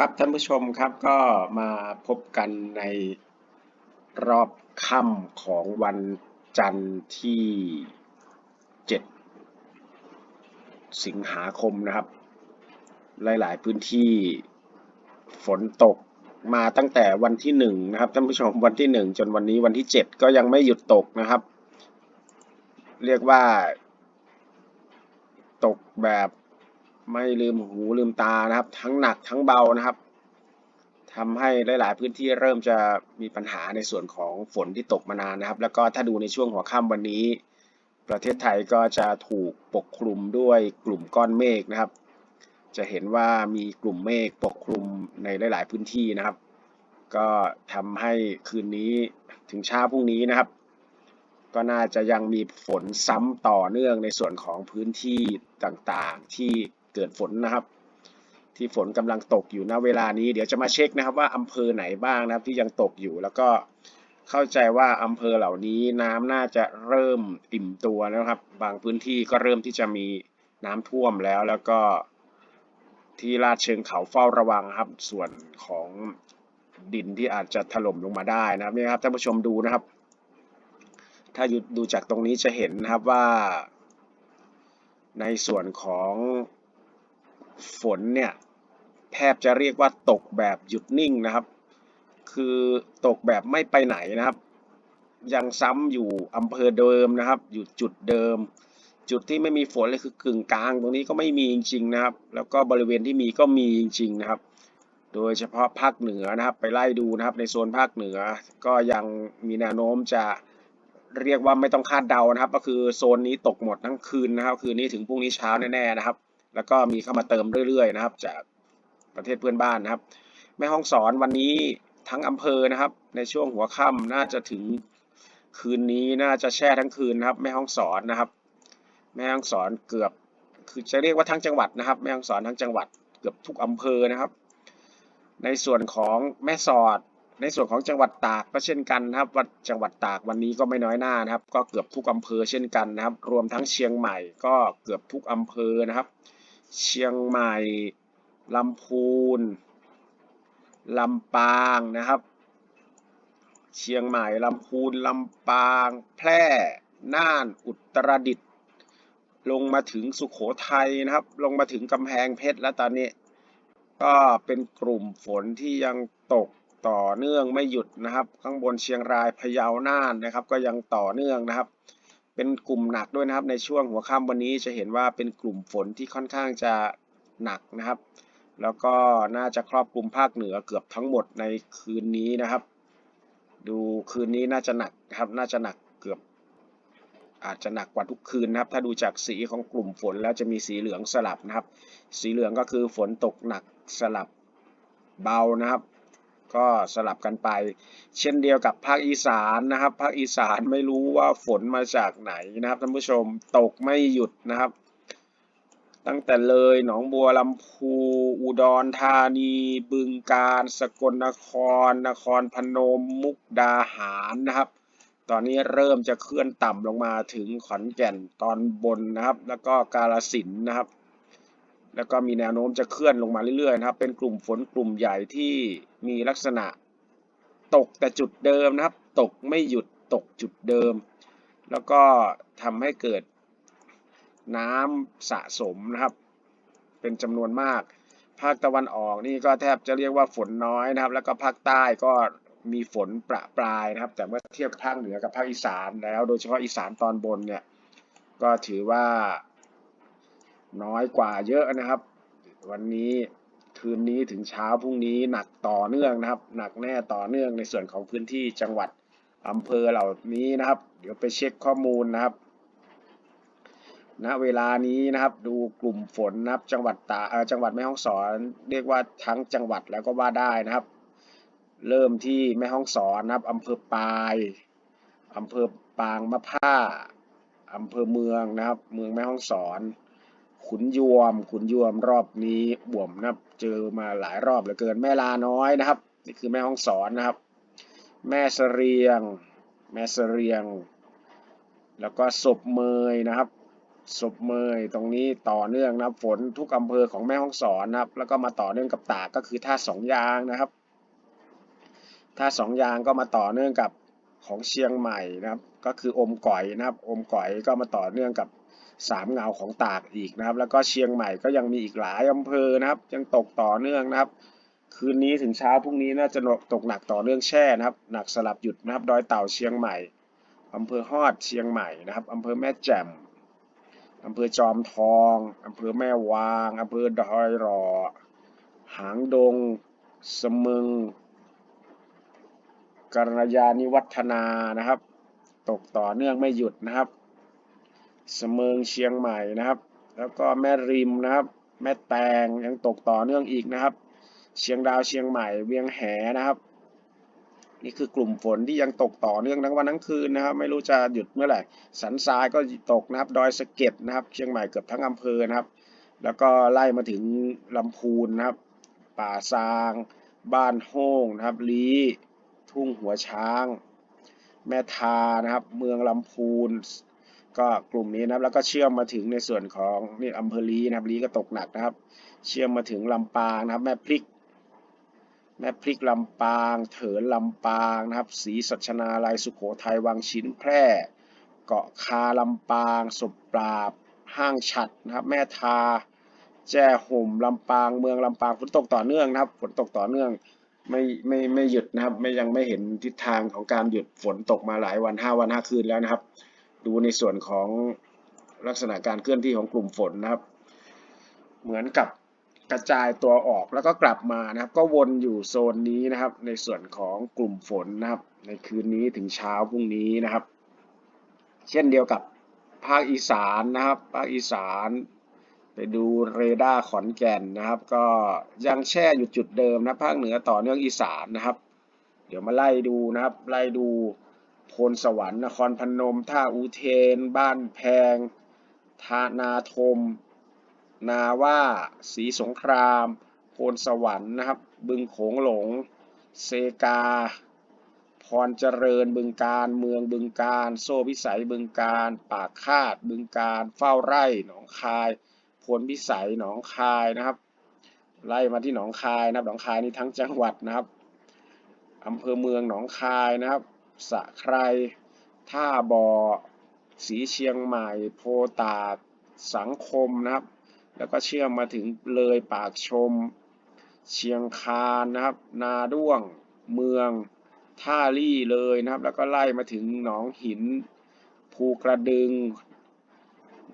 ครับท่านผู้ชมครับก็มาพบกันในรอบค่ำของวันจันทร์ที่ 7 สิงหาคมนะครับ หลายๆพื้นที่ฝนตกมาตั้งแต่วันที่1นะครับท่านผู้ชมวันที่ 1 จนวันนี้วันที่ 7 ก็ยังไม่หยุดตกนะครับ เรียกว่า ตกแบบ ไม่ลืมหูลืมตานะครับ ทั้งหนักทั้งเบานะครับทำให้หลาย ๆ พื้นที่เริ่มจะมีปัญหาในส่วนของฝนที่ตกมานานนะครับ แล้วก็ถ้าดูในช่วงหัวค่ำวันนี้ ประเทศไทยก็จะถูกปกคลุมด้วยกลุ่มก้อนเมฆนะครับ จะเห็นว่ามีกลุ่มเมฆปกคลุมในหลาย ๆ พื้นที่นะครับ ก็ทำให้คืนนี้ถึงเช้าพรุ่งนี้นะครับ ก็น่าจะยังมีฝนซ้ำต่อเนื่องในส่วนของพื้นที่ต่าง ๆ ที่ เกิดฝนนะครับ ที่ฝนกำลังตกอยู่ณเวลานี้ เดี๋ยวจะมาเช็คนะครับว่าอำเภอไหนบ้างนะครับ ที่ยังตกอยู่แล้วก็เข้าใจว่าอำเภอเหล่านี้น้ำน่าจะเริ่มอิ่มตัวแล้วครับ บางพื้นที่ก็เริ่มที่จะมีน้ำท่วมแล้วแล้วก็ที่ลาดเชิงเขาเฝ้าระวังครับ ส่วนของดินที่อาจจะถล่มลงมาได้นะครับนี่ครับท่านผู้ชมดูนะครับ ถ้าดูจากตรงนี้จะเห็นนะครับว่า ในส่วนของ ฝนเนี่ยแทบจะเรียกว่าตกแบบหยุดนิ่งนะครับ คือตกแบบไม่ไปไหนนะครับ ยังซ้ำอยู่อำเภอเดิมนะครับ อยู่จุดเดิม จุดที่ไม่มีฝนเลยคือกึ่งกลางตรงนี้ก็ไม่มีจริงๆนะครับ แล้วก็บริเวณที่มีก็มีจริงๆนะครับ โดยเฉพาะภาคเหนือนะครับ ไปไล่ดูนะครับ ในโซนภาคเหนือ ก็ยังมีแนวโน้มจะเรียกว่าไม่ต้องคาดเดานะครับ ก็คือโซนนี้ตกหมดทั้งคืนนะครับ คืนนี้ถึงพรุ่งนี้เช้าแน่ๆนะครับ แล้วก็มีเข้ามาเติมเรื่อยๆนะครับ จากประเทศเพื่อนบ้านนะครับ แม่ห้องสอนวันนี้ทั้งอำเภอนะครับ ในช่วงหัวค่ำน่าจะถึงคืนนี้น่าจะแช่ทั้งคืนนะครับ แม่ห้องสอนนะครับ แม่ห้องสอนเกือบคือจะเรียกว่าทั้งจังหวัดนะครับ แม่ห้องสอนทั้งจังหวัดเกือบทุกอำเภอนะครับ ในส่วนของแม่สอด ในส่วนของจังหวัดตากก็เช่นกันนะครับวัดจังหวัดตากวันนี้ก็ไม่น้อยหน้านะครับ ก็เกือบทุกอำเภอเช่นกันนะครับ รวมทั้งเชียงใหม่ก็เกือบทุกอำเภอนะครับ เชียงใหม่ลำพูนลำปางนะครับ เชียงใหม่ลำพูนลำปาง แพร่น่านอุตรดิตถ์ลงมาถึงสุขโขทัยนะครับ ลงมาถึงกำแพงเพชรแล้วตอนนี้ ก็เป็นกลุ่มฝนที่ยังตกต่อเนื่องไม่หยุดนะครับ ข้างบนเชียงรายพะเยาน่านนะครับ ก็ยังต่อเนื่องนะครับ เป็นกลุ่มหนักด้วยนะครับ ในช่วงหัวค่ำวันนี้จะเห็นว่าเป็นกลุ่มฝนที่ค่อนข้างจะหนักนะครับ แล้วก็น่าจะครอบคลุมภาคเหนือเกือบทั้งหมดในคืนนี้นะครับ ดูคืนนี้น่าจะหนักครับ น่าจะหนักเกือบ อาจจะหนักกว่าทุกคืนนะครับ ถ้าดูจากสีของกลุ่มฝนแล้วจะมีสีเหลืองสลับนะครับ สีเหลืองก็คือฝนตกหนักสลับเบานะครับ ก็สลับกันไป เช่นเดียวกับภาคอีสานนะครับ ภาคอีสานไม่รู้ว่าฝนมาจากไหนนะครับท่านผู้ชมตกไม่หยุดนะครับ ตั้งแต่เลยหนองบัวลำพูอุดรธานี บึงกาฬสกลนคร นครพนมมุกดาหารนะครับ ตอนนี้เริ่มจะเคลื่อนต่ำลงมาถึงขอนแก่นตอนบนนะครับ แล้วก็กาลสินนะครับ แล้วก็มีแนวโน้มจะเคลื่อนลงมาเรื่อยๆนะครับ เป็นกลุ่มฝนกลุ่มใหญ่ที่มีลักษณะตกแต่จุดเดิมนะครับ ตกไม่หยุดตกจุดเดิม แล้วก็ทำให้เกิดน้ำสะสมนะครับ เป็นจำนวนมาก ภาคตะวันออกนี่ก็แทบจะเรียกว่าฝนน้อยนะครับ แล้วก็ภาคใต้ก็มีฝนประปรายนะครับ แต่เมื่อเทียบภาคเหนือกับภาคอีสานแล้ว โดยเฉพาะอีสานตอนบนเนี่ยก็ถือว่า น้อยกว่าเยอะนะครับ วันนี้คืนนี้ถึงเช้าพรุ่งนี้หนักต่อเนื่องนะครับ หนักแน่ต่อเนื่องในส่วนของพื้นที่จังหวัดอำเภอเหล่านี้นะครับ เดี๋ยวไปเช็คข้อมูลนะครับณเวลานี้นะครับดูกลุ่มฝนนะครับจังหวัดตาจังหวัดแม่ฮ่องสอน เรียกว่าทั้งจังหวัดแล้วก็ว่าได้นะครับ เริ่มที่แม่ฮ่องสอนนะครับอำเภอปายอำเภอปางมะผ้าอำเภอเมืองนะครับ เมืองแม่ฮ่องสอน ขุนยวม ขุนยวมรอบนี้บ่วมนะครับเจอมาหลายรอบเหลือเกินแม่ลาน้อยนะครับ นี่คือแม่ฮ่องสอนนะครับ แม่เสรียง แม่เสรียง แล้วก็ศพเมยนะครับศพเมยตรงนี้ต่อเนื่องนะครับฝนทุกอำเภอของแม่ฮ่องสอนนะครับ แล้วก็มาต่อเนื่องกับตากก็คือท่าสองยางนะครับท่าสองยางก็มาต่อเนื่องกับของเชียงใหม่นะครับ ก็คืออมก๋อยนะครับ อมก๋อยก็มาต่อเนื่องกับ สามเงาของตากอีกนะครับ แล้วก็เชียงใหม่ก็ยังมีอีกหลายอำเภอนะครับ ยังตกต่อเนื่องนะครับ คืนนี้ถึงเช้าพรุ่งนี้น่าจะตกหนักต่อเนื่องแช่นะครับ หนักสลับหยุดนะครับดอยเต่าเชียงใหม่อำเภอฮอดเชียงใหม่นะครับอำเภอแม่แจ่มอำเภอจอมทองอำเภอแม่วางอำเภอดอยหล่อหางดง สมึงกัลยาณิวัฒนานะครับ ตกต่อเนื่องไม่หยุดนะครับ เสมิงเชียงใหม่นะครับ แล้วก็แม่ริมนะครับ แม่แตงยังตกต่อเนื่องอีกนะครับ เชียงดาวเชียงใหม่เวียงแหนะครับ นี่คือกลุ่มฝนที่ยังตกต่อเนื่องทั้งวันทั้งคืนนะครับ ไม่รู้จะหยุดเมื่อไหร่สันทรายก็ตกนะครับ ดอยสะเก็ดนะครับ เชียงใหม่เกือบทั้งอำเภอนะครับ แล้วก็ไล่มาถึงลำพูนนะครับ ป่าซาง บ้านโฮ่งนะครับลีทุ่งหัวช้าง แม่ทานะครับ เมืองลำพูน ก็กลุ่มนี้นะครับแล้วก็เชื่อมมาถึงในส่วนของนี่อำเภอลีนะครับลีก็ตกหนักนะครับ เชื่อมมาถึงลำปางนะครับ แม่พริก แม่พริกลำปาง เถินลำปางนะครับศรีสัชนาลัยสุโขทัยวังชิ้นแพร่ เกาะคาลำปางศพปราบ ห้างฉัดนะครับ แม่ทา แจ้ห่มลำปางเมืองลำปางฝนตกต่อเนื่องนะครับฝนตกต่อเนื่องไม่ไม่ไม่หยุดนะครับไม่ยังไม่เห็นทิศทางของการหยุดฝนตกมาหลายวันห้าวันห้าคืนแล้วนะครับ ดูในส่วนของลักษณะการเคลื่อนที่ของกลุ่มฝนนะครับ เหมือนกับกระจายตัวออกแล้วก็กลับมานะครับ ก็วนอยู่โซนนี้นะครับ ในส่วนของกลุ่มฝนนะครับ ในคืนนี้ถึงเช้าพรุ่งนี้นะครับ เช่นเดียวกับภาคอีสานนะครับ ภาคอีสานไปดูเรดาร์ขอนแก่นนะครับ ก็ยังแช่อยู่จุดเดิมนะภาคเหนือต่อเนื่องอีสานนะครับ เดี๋ยวมาไล่ดูนะครับ ไล่ดู โพนสวรรค์ นครพนม ท่าอูเทน บ้านแพง ทานาทม นาว่าศรีสงคราม โพนสวรรค์นะครับ บึงโขงหลง เซกา พรเจริญ บึงการ เมืองบึงการ โซ่พิสัย บึงการ ปากคาด บึงการ เฝ้าไร่ หนองคาย พลพิสัย หนองคายนะครับ ไล่มาที่หนองคายนะครับ หนองคายนี่ทั้งจังหวัดนะครับอำเภอเมืองหนองคายนะครับ สะไครท่าบ่อสีเชียงใหม่ โพตากสังคมนะครับ แล้วก็เชื่อมมาถึงเลยปากชม เชียงคานนะครับ นาด้วง เมือง ท่าลี่เลยนะครับ แล้วก็ไล่มาถึงหนองหิน ภูกระดึง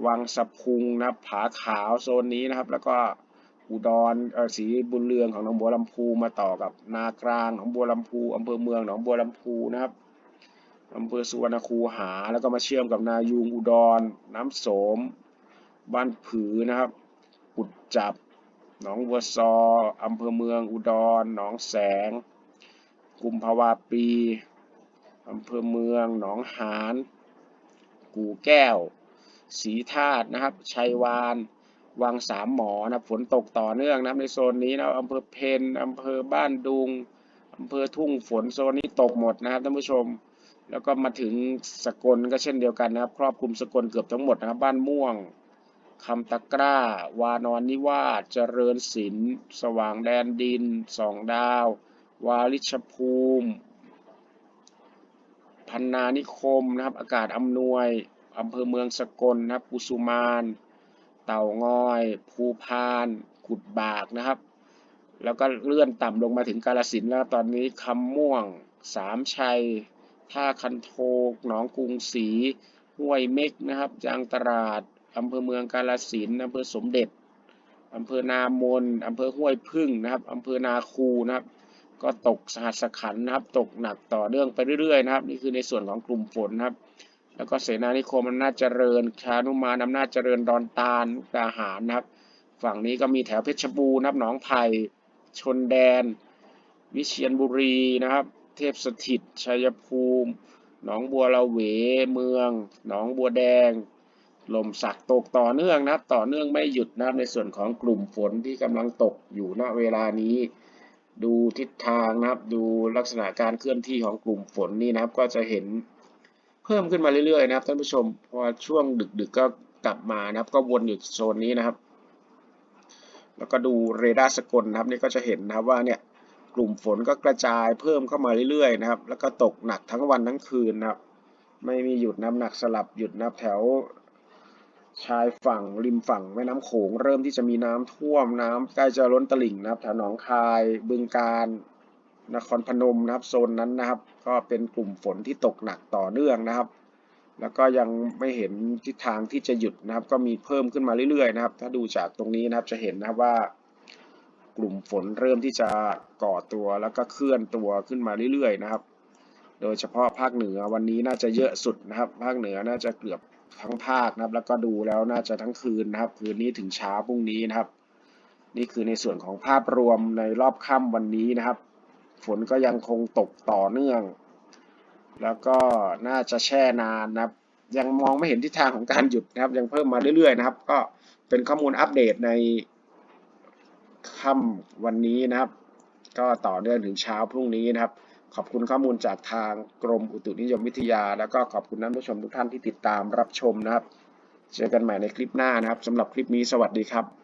วังสะพุงนะครับ ผาขาวโซนนี้นะครับ แล้วก็อุดรเออสีบุญเรืองของหนองบัวลำพูมาต่อกับนากลางหนองบัวลำพูอำเภอเมืองหนองบัวลำพูนะครับ อำเภอสุวรรณคูหา แล้วก็มาเชื่อมกับนายูงอุดร น้ำโสม บ้านผือนะครับกุดจับ หนองบัวซออำเภอเมืองอุดร หนองแสง กุมภาวาปีอำเภอเมือง หนองหาน กู่แก้วศรีธาตุนะครับ ชัยวาน วังสามหมอนะฝนตกต่อเนื่องนะในโซนนี้นะอำเภอเพนอำเภอบ้านดุงอำเภอทุ่งฝนโซนนี้ตกหมดนะครับท่านผู้ชม แล้วก็มาถึงสกลก็เช่นเดียวกันนะครับ ครอบคลุมสกลเกือบทั้งหมดนะครับ บ้านม่วงคำตะกร้า วานอนนิวาสเจริญศิลป์สว่างแดนดินสองดาว วาลิชภูมิพันนานิคมนะครับ อากาศอำนวยอำเภอเมืองสกลนะครับกุสุมาน เต่างอย ภูพาน กุดบากนะครับ แล้วก็เลื่อนต่ำลงมาถึงกาลสินแล้วตอนนี้คำม่วง สามชัย ท่าคันโทกหนองกรุงศรีห้วยเม็กนะครับยางตลาดอำเภอเมืองกาลสินอำเภอสมเด็จอำเภอนามนอำเภอห้วยพึ่งนะครับอำเภอนาคูนะครับ ก็ตกสหัสขันนะครับ ตกหนักต่อเนื่องไปเรื่อยๆนะครับ นี่คือในส่วนของกลุ่มฝนนะครับ แล้วก็เสนานิคมอำนาจเจริญชานุมานอำนาจเจริญดอนตาลมุกาหารนะครับ ฝั่งนี้ก็มีแถวเพชรบูรณ์นะครับหนองไผ่ชนแดน วิเชียรบุรีนะครับ ทพสถิต ชัยภูมิ หนองบัวละเว เมือง หนองบัวแดง ลมสักตกต่อเนื่องนะต่อเนื่องไม่หยุดนะในส่วนของกลุ่มฝนที่กำลังตกอยู่ณเวลานี้ ดูทิศทางนะครับดูลักษณะการเคลื่อนที่ของกลุ่มฝนนี่นะครับ ก็จะเห็นเพิ่มขึ้นมาเรื่อยๆนะครับท่านผู้ชมพอช่วงดึกๆก็กลับมานะครับ ก็วนอยู่โซนนี้นะครับ แล้วก็ดูเรดาร์สกลนะครับนี่ก็จะเห็นนะครับว่าเนี่ย กลุ่มฝนก็กระจายเพิ่มเข้ามาเรื่อยๆนะครับ แล้วก็ตกหนักทั้งวันทั้งคืนนะครับ ไม่มีหยุดน้ำหนักสลับหยุดนับแถว ชายฝั่งริมฝั่งแม่น้ำโขง เริ่มที่จะมีน้ำท่วมน้ำใกล้จะล้นตลิ่งนะครับแถวหนองคายบึงกาฬนครพนมนะครับโซนนั้นนะครับ ก็เป็นกลุ่มฝนที่ตกหนักต่อเนื่องนะครับ แล้วก็ยังไม่เห็นทิศทางที่จะหยุดนะครับ ก็มีเพิ่มขึ้นมาเรื่อยๆนะครับ ถ้าดูจากตรงนี้นะครับจะเห็นนะครับว่า กลุ่มฝนเริ่มที่จะก่อตัวแล้วก็เคลื่อนตัวขึ้นมาเรื่อยๆนะครับ โดยเฉพาะภาคเหนือวันนี้น่าจะเยอะสุดนะครับ ภาคเหนือน่าจะเกือบทั้งภาคนะครับ แล้วก็ดูแล้วน่าจะทั้งคืนนะครับ คืนนี้ถึงเช้าพรุ่งนี้นะครับ นี่คือในส่วนของภาพรวมในรอบค่ำวันนี้นะครับ ฝนก็ยังคงตกต่อเนื่อง แล้วก็น่าจะแช่นานนะครับ ยังมองไม่เห็นทิศทางของการหยุดนะครับ ยังเพิ่มมาเรื่อยๆนะครับ ก็เป็นข้อมูลอัปเดตใน ค่ำวันนี้นะครับ ก็ต่อเนื่องถึงเช้าพรุ่งนี้นะครับ ขอบคุณข้อมูลจากทางกรมอุตุนิยมวิทยา แล้วก็ขอบคุณท่านผู้ชมทุกท่านที่ติดตามรับชมนะครับ เจอกันใหม่ในคลิปหน้านะครับสำหรับคลิปนี้สวัสดีครับ